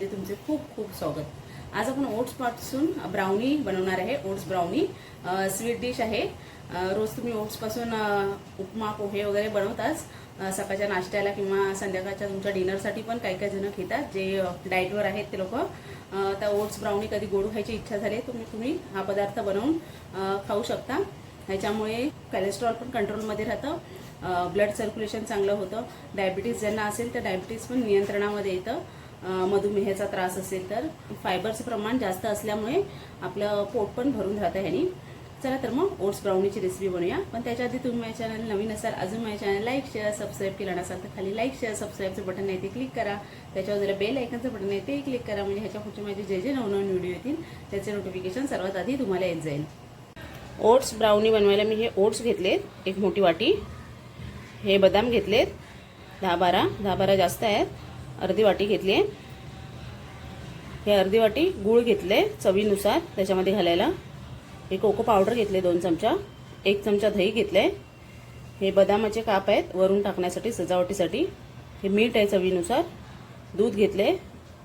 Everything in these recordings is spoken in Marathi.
चॅनलमध्ये तुमचे खूप खूप स्वागत. आज आपण ओट्सपासून ब्राउनी बनवणार आहे. ओट्स ब्राउनी स्वीट डिश आहे. रोज तुम्ही ओट्सपासून उपमा पोहे वगैरे बनवताच सकाळच्या नाश्त्याला किंवा संध्याकाळच्या तुमच्या डिनरसाठी पण काही काही जण घेतात जे डाएटवर आहेत ते लोक. तर ओट्स ब्राउनी कधी गोड खायची इच्छा झाली तुम्ही तुम्ही हा पदार्थ बनवून खाऊ शकता. ह्याच्यामुळे कॅलेस्ट्रॉल पण कंट्रोलमध्ये राहतं. ब्लड सर्क्युलेशन चांगलं होतं. डायबिटीज ज्यांना असेल तर डायबिटीज पण नियंत्रणामध्ये येतं. मधुमेहाचा त्रास असेल तर फायबरचं प्रमाण जास्त असल्यामुळे आपलं पोट पण भरून राहतं ह्यानी चला तर मग ओट्स ब्राउनीची रेसिपी बनवूया. पण त्याच्या आधी तुम्ही माझ्या चॅनल नवीन असाल अजून माझ्या चॅनल लाईक शेअर सबस्क्राईब केलं नसाल तर खाली लाईक शेअर सबस्क्राईबचं बटन आहे ते क्लिक करा. त्याच्यावर जरा बेल ऐकनचं बटन आहे ते क्लिक करा. म्हणजे ह्याच्या पुढचे माझे जे जे नवनवीन व्हिडिओ येतील त्याचे नोटिफिकेशन सर्वात आधी तुम्हाला येत जाईल. ओट्स ब्राउनी बनवायला मी हे ओट्स घेतलेत एक मोठी वाटी. हे बदाम घेतलेत. दहा बारा. दहा बारा जास्त आहेत. अर्धी वाटी घेतली आहे. हे अर्धी वाटी गूळ घेतले चवीनुसार त्याच्यामध्ये घालायला. हे कोको पावडर घेतले दोन चमचा. एक चमचा दही घेतले. हे बदामाचे काप आहेत वरून टाकण्यासाठी सजावटीसाठी. हे मीठ आहे चवीनुसार. दूध घेतले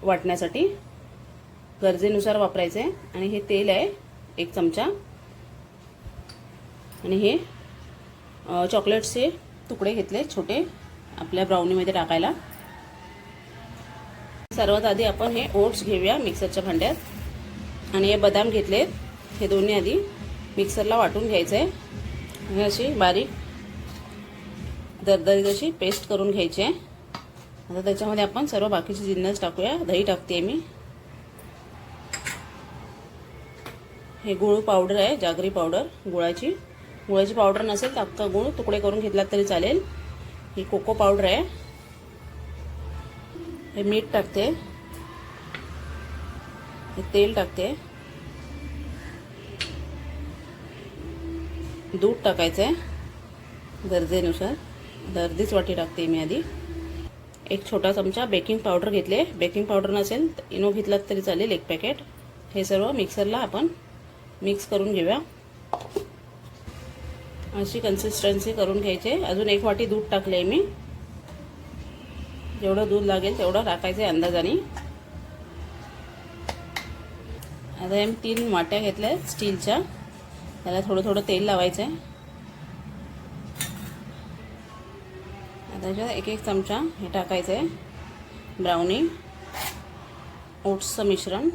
वाटण्यासाठी. गरजेनुसार वापरायचे. आणि हे तेल आहे एक चमचा. आणि हे चॉकलेटचे चॉकलेट्सचे तुकडे घेतले छोटे आपल्या ब्राउनीमध्ये टाकायला. सर्वात आधी आपण हे ओट्स घेऊया मिक्सरच्या भांड्यात. आणि हे बदाम घेतलेत. हे दोन्ही आधी मिक्सरला वाटून घ्यायचं आहे आणि अशी बारीक दरदरीत अशी पेस्ट करून घ्यायची आहे. आता त्याच्यामध्ये आपण सर्व बाकीचे जिन्नस टाकूया. दही टाकते मी. हे गुळ पावडर आहे जागरी पावडर गुळाची. गुळाची पावडर नसेल तर अख्खा गुळ तुकडे करून घेतलात तरी चालेल. ही कोको पावडर आहे. हे मीठ टाकते. हे तेल टाकते. दूध टाकायचं आहे गरजेनुसार गर्दीच वाटी टाकते मी आधी. एक छोटा चमचा बेकिंग पावडर घेतले. बेकिंग पावडर नसेल तर इनो घेतलात तरी चालेल एक पॅकेट. हे सर्व मिक्सरला आपण मिक्स करून घेऊया. अशी कन्सिस्टन्सी करून घ्यायची. आहे अजून एक वाटी दूध टाकले मी. जेवढं दूध लागेल तेवढं टाकायचं आहे अंदाजाने. आता हे तीन वाट्या घेतल्या आहेत स्टीलच्या. त्याला थोडं थोडं तेल लावायचं आहे आता त्याच्यात एक एक चमचा हे टाकायचं आहे ब्राउनी ओट्सचं मिश्रण.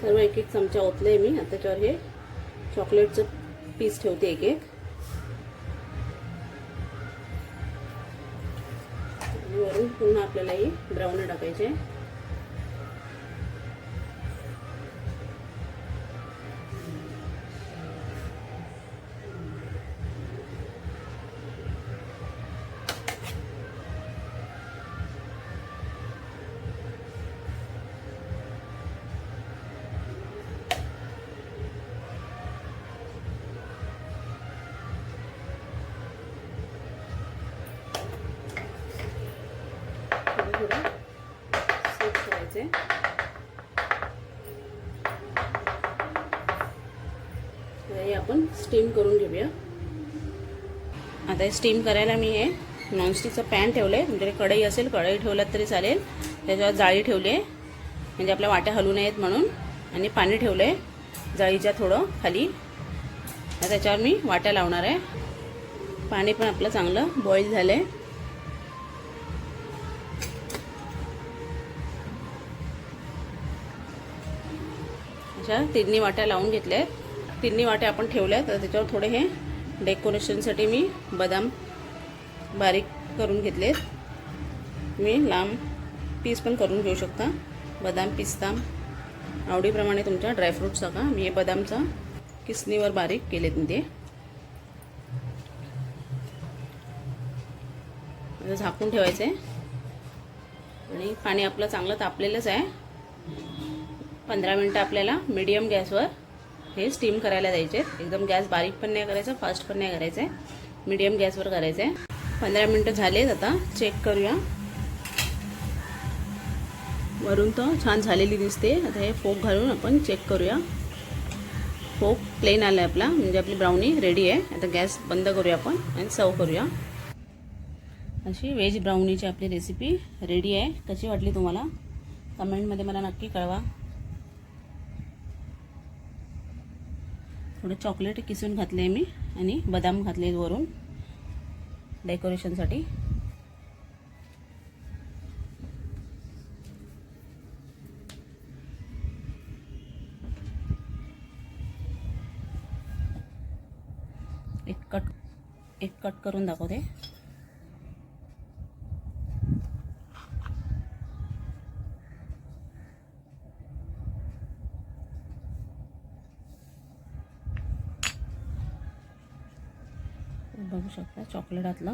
सर्व एक एक चमचा ओतले मी. आता त्याच्यावर हे चॉकलेटचं पीस ठेवते एक एक वरून पुन्हा आपल्याला ही ब्राऊन टाकायचे. सेट हे आपण स्टीम करून घेऊया. आता हे स्टीम करायला मी हे नॉनस्टिकचं पॅन ठेवलं आहे म्हणजे कढई असेल कढई ठेवलात तरी चालेल. त्याच्यावर जाळी ठेवली आहे. म्हणजे आपल्या वाट्या हलू नयेत म्हणून. आणि पाणी ठेवलं आहे जाळीच्या थोडं खाली. त्याच्यावर मी वाट्या लावणार आहे. पाणी पण आपलं चांगलं बॉईल झालं आहे अशा तिन्ही वाट्या लावून घेतल्या आहेत. तिन्ही वाट्या आपण ठेवल्या तर त्याच्यावर थोडे हे डेकोरेशनसाठी मी बदाम बारीक करून घेतले आहेत. तुम्ही लांब पीस पण करून घेऊ शकता. बदाम पिस्ता आवडीप्रमाणे तुमच्या ड्रायफ्रूट्स का मी हे बदामचा किसनीवर बारीक केलेत मी ते. झाकून ठेवायचं आहे आणि पाणी आपलं चांगलं तापलेलंच आहे. पंधरा मिनटं आपल्याला मिडियम गॅसवर हे स्टीम करायला द्यायचे. एकदम गॅस बारीक पण नाही करायचं फास्ट पण नाही करायचं. आहे मीडियम गॅसवर करायचं. आहे पंधरा मिनटं झालेत आता. चेक करूया. वरून तर छान झालेली दिसते. आता हे फोक घालून आपण चेक करूया. फोक प्लेन आला आहे आपला. म्हणजे आपली ब्राउनी रेडी आहे. आता गॅस बंद करूया आपण आणि सर्व करूया. अशी व्हेज ब्राउनीची आपली रेसिपी रेडी आहे. कशी वाटली तुम्हाला? कमेंटमध्ये मला नक्की कळवा. थोडं चॉकलेट किसून घातले आहे मी आणि बदाम घातले वरून. डेकोरेशनसाठी एक कट एक कट करून दाखवते. बघू शकता चॉकलेटातला.